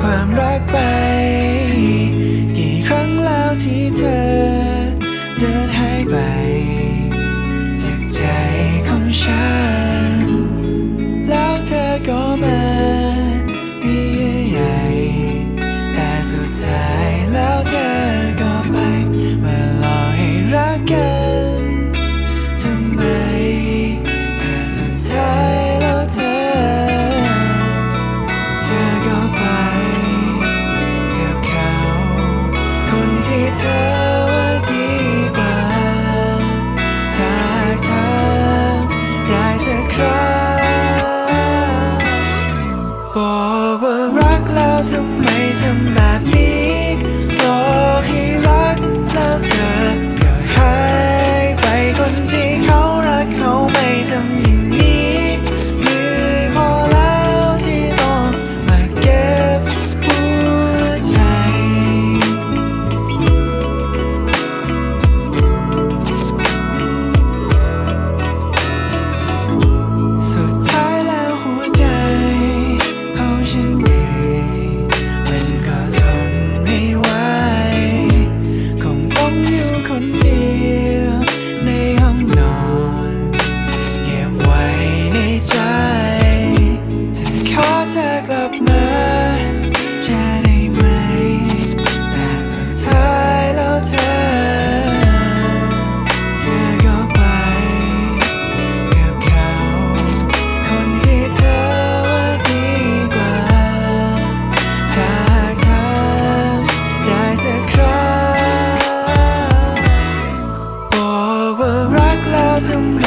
ความรักไป กี่ครั้งแล้วที่เธอ เดินหายไปจากใจของฉัน บอกว่ารักแล้วทำไมทำแบบนี้ to